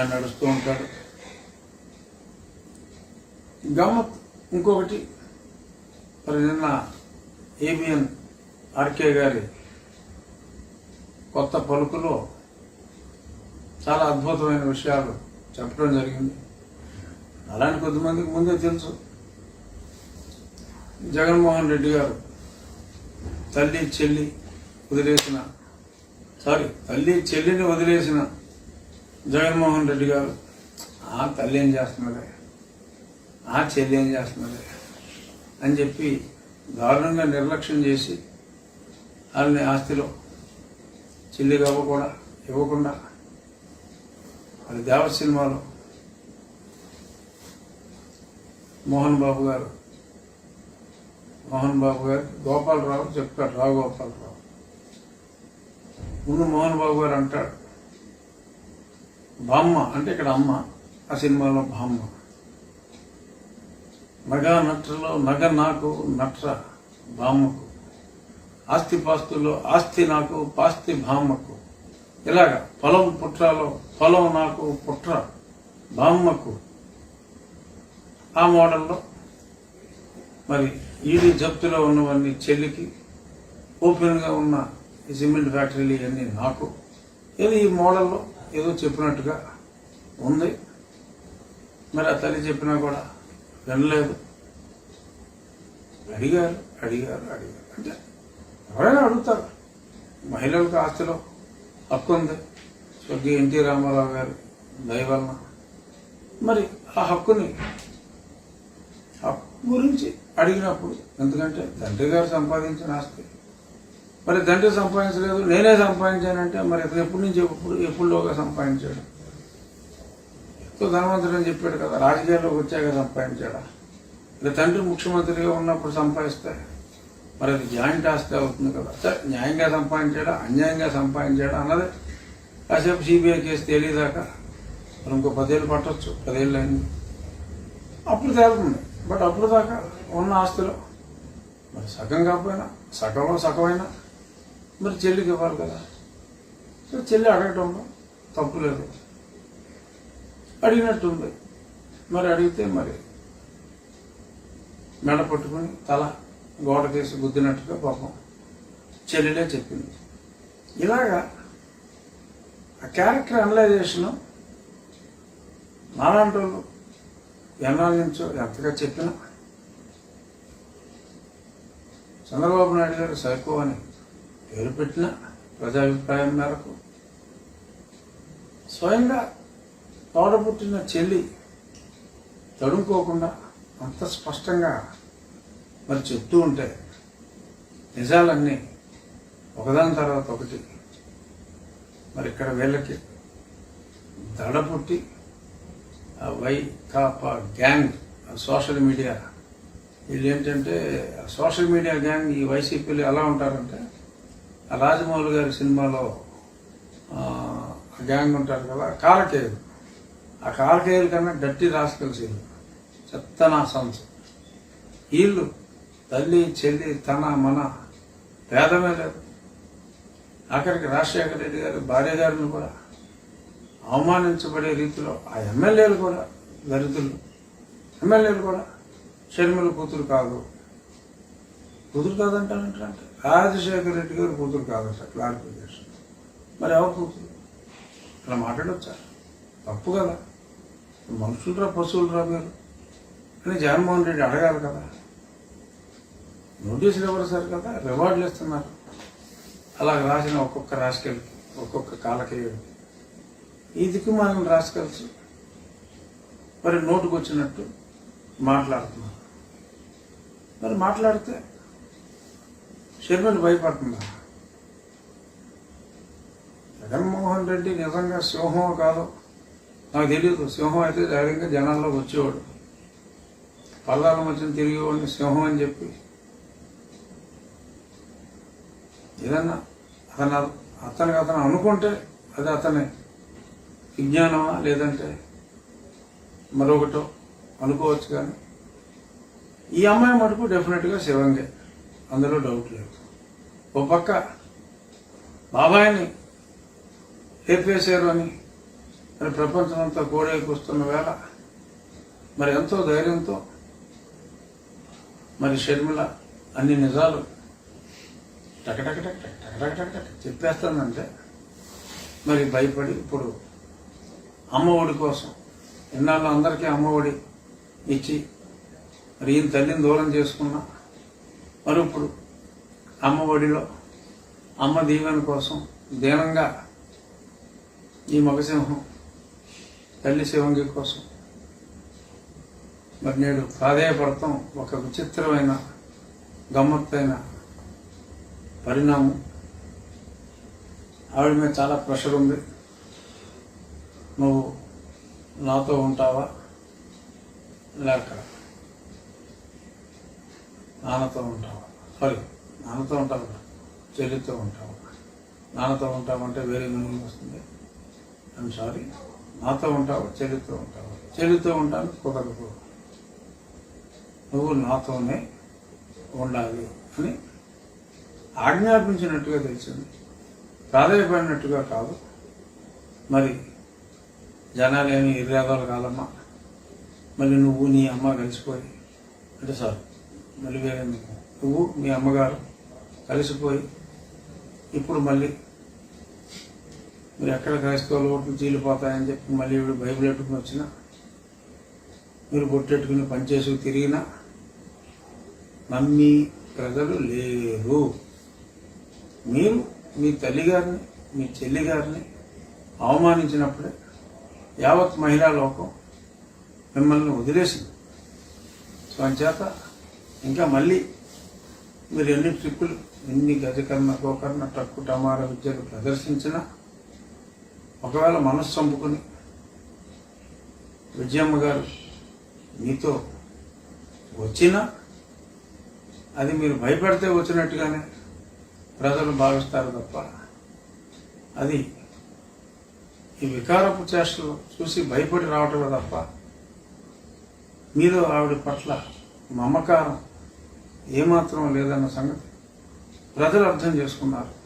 ఆయన నడుస్తూ ఉంటాడు. గమ్మత్ ఇంకొకటి మరి నిన్న ఏబిఎన్ ఆర్కే గారి కొత్త పలుకులో చాలా అద్భుతమైన విషయాలు చెప్పడం జరిగింది. అలాంటి కొద్దిమందికి ముందే తెలుసు. జగన్మోహన్ రెడ్డి గారు తల్లి చెల్లి వదిలేసిన సారీ తల్లి చెల్లిని వదిలేసిన జగన్మోహన్ రెడ్డి గారు ఆ తల్లి ఏం చేస్తున్నదే ఆ చెల్లి ఏం చేస్తున్నదే అని చెప్పి దారుణంగా నిర్లక్ష్యం చేసి వాళ్ళని ఆస్తిలో చెల్లిగా ఇవ్వకుండా ఇవ్వకుండా అది దేవ సినిమాలో మోహన్ బాబు గారు మోహన్ బాబు గారు గోపాలరావు చెప్తాడు రావు గోపాలరావు. ముందు మోహన్ బాబు గారు అంటాడు బామ్మ అంటే ఇక్కడ అమ్మ ఆ సినిమాలో బామ్మ. నగ నట్రలో నగ నాకు నట్ర బామ్మకు. ఆస్తి పాస్తులో ఆస్తి నాకు పాస్తి బామ్మకు. ఇలాగ పొలం పుట్రాలో పొలం నాకు పుట్ర బామ్మకు. ఆ మోడల్లో మరి ఈడీ జప్తులో ఉన్నవన్నీ చెల్లికి ఓపెన్గా ఉన్న ఈ సిమెంట్ ఫ్యాక్టరీలు ఇవన్నీ నాకు. ఏదో ఈ మోడల్లో ఏదో చెప్పినట్టుగా ఉంది. మరి ఆ తల్లి చెప్పినా కూడా వినలేదు. అడిగారు అడిగారు అడిగారు. అంటే ఎవరైనా అడుగుతారు. మహిళలకు ఆస్తిలో హక్కు ఉంది. స్వర్గీయ ఎన్టీ రామారావు గారు దయవలన మరి ఆ హక్కుని హక్కు గురించి అడిగినప్పుడు ఎందుకంటే తండ్రి గారు సంపాదించిన ఆస్తి మరి తండ్రి సంపాదించలేదు నేనే సంపాదించానంటే మరి ఎప్పటి నుంచి ఎప్పుడు ఎప్పుడులోగా సంపాదించాడు? ఎంతో ధనవంతుడు అని చెప్పాడు కదా రాజకీయాల్లోకి వచ్చాక సంపాదించాడా? మరి తండ్రి ముఖ్యమంత్రిగా ఉన్నప్పుడు సంపాదిస్తే మరి అది జాయింట్ ఆస్తి అవుతుంది కదా. సరే న్యాయంగా సంపాదించాడా అన్యాయంగా సంపాదించాడా అన్నది. కాసేపు సిబిఐ కేసు తెలియదాకా మరి ఇంకో పదేళ్ళు పట్టవచ్చు పదేళ్ళు అయింది. అప్పుడు తేలుతుంది. బట్ అప్పుడు దాకా ఉన్న ఆస్తిలో మరి సగం కాకపోయినా సగంలో సగమైనా మరి చెల్లికి ఇవ్వాలి కదా. సో చెల్లి అడగటంలో తప్పు లేదు. అడిగినట్టుంది. మరి అడిగితే మరి మెడ పట్టుకుని తల గోడ కేసి గుద్దినట్టుగా పాపం చెల్లెలే చెప్పింది. ఇలాగా ఆ క్యారెక్టర్ అనలైజేషన్ నాలాంటి వాళ్ళు ఎన్నాళ్ళ నుంచో ఎంతగా చెప్పినా చంద్రబాబు నాయుడు గారు సైకో అని పేరు పెట్టిన ప్రజాభిప్రాయం మేరకు స్వయంగా తోడబుట్టిన చెల్లి తడుముకోకుండా అంత స్పష్టంగా మరి చెప్తూ ఉంటే నిజాలన్నీ ఒకదాని తర్వాత ఒకటి మరి ఇక్కడ వీళ్ళకి దడ పుట్టి ఆ వై కాపా గ్యాంగ్ ఆ సోషల్ మీడియా వీళ్ళు ఏంటంటే సోషల్ మీడియా గ్యాంగ్ ఈ వైసీపీలు ఎలా ఉంటారంటే రాజమౌళి గారి సినిమాలో గ్యాంగ్ ఉంటారు కదా కాలకేయులు ఆ కాలకేయుల కన్నా డట్టి రాసుకెళ్ళి వీళ్ళు చెత్తనా సంస వీళ్ళు తల్లి చెల్లి తన మన భేదమే లేదు. అక్కడికి రాజశేఖర రెడ్డి గారి భార్య గారిని కూడా అవమానించబడే రీతిలో ఆ ఎమ్మెల్యేలు కూడా దరిద్రులు. ఎమ్మెల్యేలు కూడా షర్మిల కూతురు కాదు. కూతురు కాదంటానంటే రాజశేఖర రెడ్డి గారు కూతురు కాదంట క్లారిఫికేషన్ మరి ఎవరు కూతురు? అలా మాట్లాడొచ్చా? తప్పు కదా. మనుషులరా పశువులరా మీరు? అని జగన్మోహన్ రెడ్డి అడగాలి కదా. నోటీసులు ఎవరు సార్ కదా? రివార్డులు ఇస్తున్నారు. అలా రాసిన ఒక్కొక్క రాసుకెళ్ళి ఒక్కొక్క కాలకేయుడికి ఇదికి మనం రాసుకోవచ్చు మరి నోటుకు వచ్చినట్టు మాట్లాడుతున్నాం మరి మాట్లాడితే షర్మిల భయపడుతుందా జగన్మోహన్ రెడ్డి నిజంగా సింహం కాదు. నాకు తెలియదు సింహం అయితే ధైర్యంగా జనాల్లోకి వచ్చేవాడు. పల్లాల మధ్యన తిరిగేవాడిని సింహం అని చెప్పి. ఏదన్నా అతను అతనికి అతను అనుకుంటే అది అతని విజ్ఞానమా లేదంటే మరొకటో అనుకోవచ్చు కానీ ఈ అమ్మాయి మటుకు డెఫినెట్గా శివంగే. అందులో డౌట్ లేదు. ఓ పక్క బాబాయిని ఏపేశారు అని మరి ప్రపంచమంతా కోడేకొస్తున్న వేళ మరి ఎంతో ధైర్యంతో మరి షర్మిల అన్ని నిజాలు టకటకటక చెప్పేస్తానంటే మరి భయపడి ఇప్పుడు అమ్మ ఒడి కోసం ఇన్నాళ్ళు అందరికీ అమ్మ ఒడి ఇచ్చి మరి ఈయన తల్లిని దూరం చేసుకున్నా మరి ఇప్పుడు అమ్మ ఒడిలో అమ్మ దీవెన కోసం దీనంగా ఈ మగసింహం తల్లి శివంగి కోసం. మరి నేడు ప్రాధేయపడతాం ఒక విచిత్రమైన గమ్మత్తైన పరిణామం. ఆవిడ మీద చాలా ప్రెషర్ ఉంది. నువ్వు నాతో ఉంటావా? లేక నాన్నతో ఉంటావా సారీ నాన్నతో ఉంటావు కదా, చెల్లితో ఉంటాము నాన్నతో ఉంటామంటే వేరే మీనింగ్ వస్తుంది. ఐమ్ సారీ నాతో ఉంటావా? చెల్లితో ఉంటావా? చెల్లితో ఉంటాను కుదరదు. నువ్వు నాతోనే ఉండాలి అని ఆజ్ఞాపించినట్టుగా తెలిసింది. ప్రాధాన్యపడినట్టుగా కాదు. మరి జనాలేమి ఇర్యాదాలు కాదమ్మా. మళ్ళీ నువ్వు నీ అమ్మ కలిసిపోయి అంటే సార్ మళ్ళీ వేరే నువ్వు మీ అమ్మగారు కలిసిపోయి ఇప్పుడు మళ్ళీ మీరు ఎక్కడ క్రైస్తవులు ఓట్లు చీలిపోతాయని చెప్పి మళ్ళీ వీడు బైబిల్ ఎట్టుకుని వచ్చినా మీరు కొట్టెట్టుకుని పనిచేసి తిరిగినా నమ్మి ప్రజలు లేరు. మీరు మీ తల్లి గారిని మీ చెల్లి గారిని అవమానించినప్పుడే యావత్ మహిళా లోకం మిమ్మల్ని వదిలేసింది. సో అంచేత ఇంకా మళ్ళీ మీరు ఎన్ని ట్రిప్పులు ఎన్ని గజకర్ణ గోకర్ణ టక్కు టమార విద్యలు ప్రదర్శించినా ఒకవేళ మనస్సు చంపుకుని విజయమ్మ గారు మీతో వచ్చినా అది మీరు భయపడితే వచ్చినట్టుగానే ప్రజలు భావిస్తారు తప్ప అది ఈ వికారపు చేష్టలు చూసి భయపడి రావటమే తప్ప మీరు ఆవిడ పట్ల మమకారం ఏమాత్రం లేదన్న సంగతి ప్రజలు అర్థం చేసుకున్నారు.